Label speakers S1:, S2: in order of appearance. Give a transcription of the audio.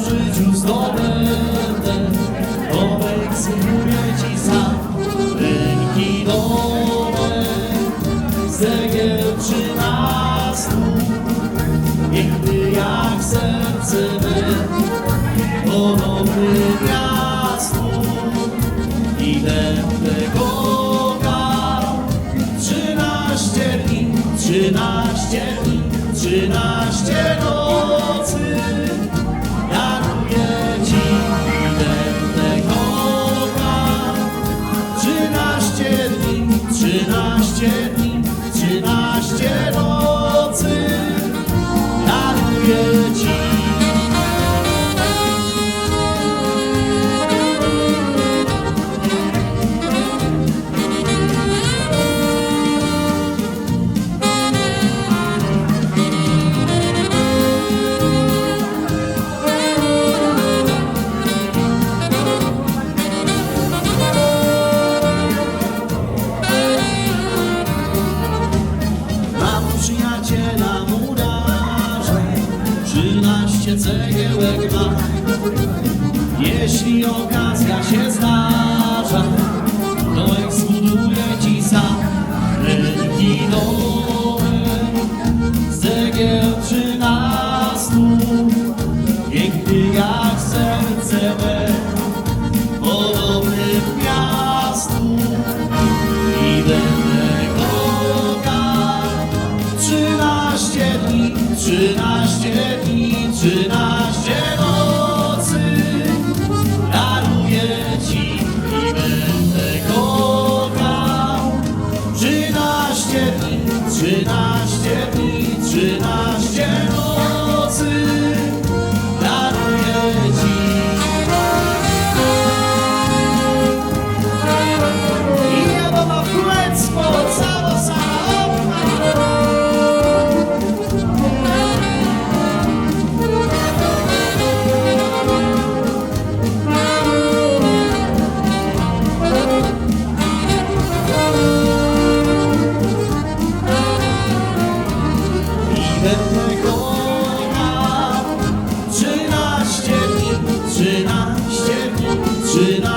S1: w życiu zdobędę, obiecuję ci sam. Ręki dobre, zegiel trzynastu, piękny jak serce me, ponowny miastu i będę kochał. Trzynaście dni, trzynaście dni, trzynaście nocy. Jeśli okazja się zdarza, 13 dni, 13 dni, trzynaście